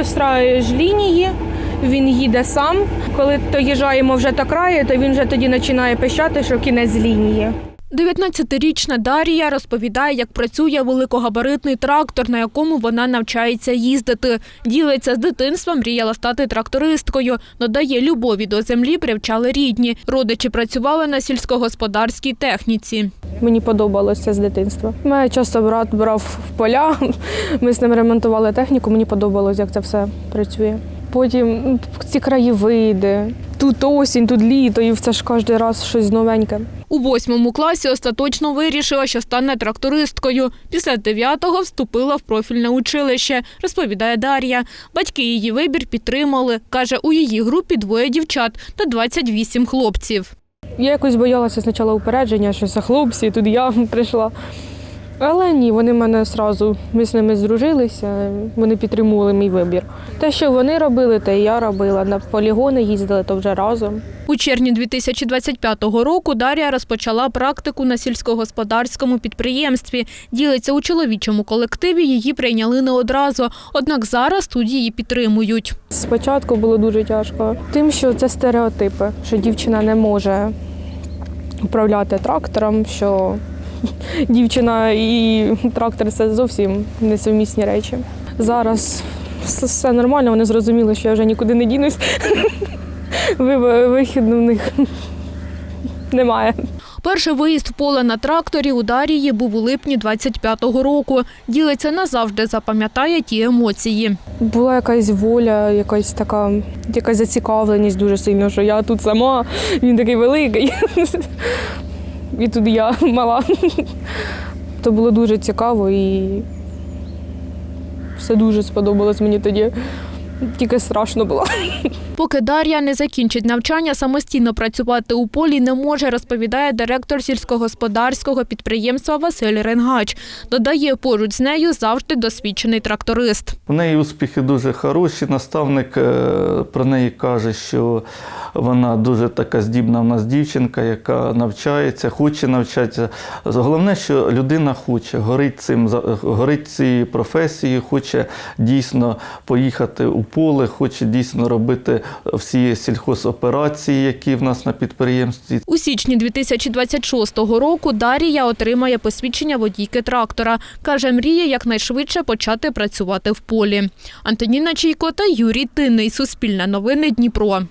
Вистраюєш лінії, він їде сам. Коли доїжджаємо вже до краю, то він вже тоді починає пищати, що кінець лінії. 19-річна Дарія розповідає, як працює великогабаритний трактор, на якому вона навчається їздити. Ділиться з дитинства, мріяла стати трактористкою. Додає, любові до землі привчали рідні. Родичі працювали на сільськогосподарській техніці. Мені подобалося з дитинства. Мене часто брат брав в поля, ми з ним ремонтували техніку, мені подобалось, як це все працює. Потім ці краєвиди, тут осінь, тут літо, і це ж кожен раз щось новеньке. У восьмому класі остаточно вирішила, що стане трактористкою. Після дев'ятого вступила в профільне училище, розповідає Дар'я. Батьки її вибір підтримали. Каже, у її групі двоє дівчат та 28 хлопців. Я якось боялася спочатку упередження, що це хлопці, тут я прийшла. Але ні, вони мене одразу, ми з ними здружилися, вони підтримували мій вибір. Те, що вони робили, те і я робила. На полігони їздили, то вже разом. У червні 2025 року Дар'я розпочала практику на сільськогосподарському підприємстві. Ділиться у чоловічому колективі, її прийняли не одразу. Однак зараз тут її підтримують. Спочатку було дуже тяжко, тим, що це стереотипи, що дівчина не може управляти трактором, що дівчина і трактор це зовсім несумісні речі. Зараз все, нормально, вони зрозуміли, що я вже нікуди не дінусь. Ви- Вихіду в них немає. Перший виїзд в поле на тракторі у Дар'ї був у липні 25-го року. Ділиться назавжди запам'ятає ті емоції. Була якась воля, якась така, якась зацікавленість дуже сильно, що я тут сама, він такий великий. І тут я мала. То було дуже цікаво і все дуже сподобалось мені тоді. Тільки страшно було. Поки Дар'я не закінчить навчання, самостійно працювати у полі не може, розповідає директор сільськогосподарського підприємства Василь Ренгач. Додає, поруч з нею завжди досвідчений тракторист. У неї успіхи дуже хороші. Наставник е, про неї каже, що вона дуже така здібна в нас дівчинка, яка навчається, хоче навчатися. Головне, що людина хоче, горить цим, горить цією професією, хоче дійсно поїхати у поле, хоче дійсно робити всі сільхозоперації, які в нас на підприємстві. У січні 2026 року Дар'я отримає посвідчення водійки трактора. Каже, мріє якнайшвидше почати працювати в полі. Антоніна Чійко та Юрій Тинний. Суспільне новини Дніпро.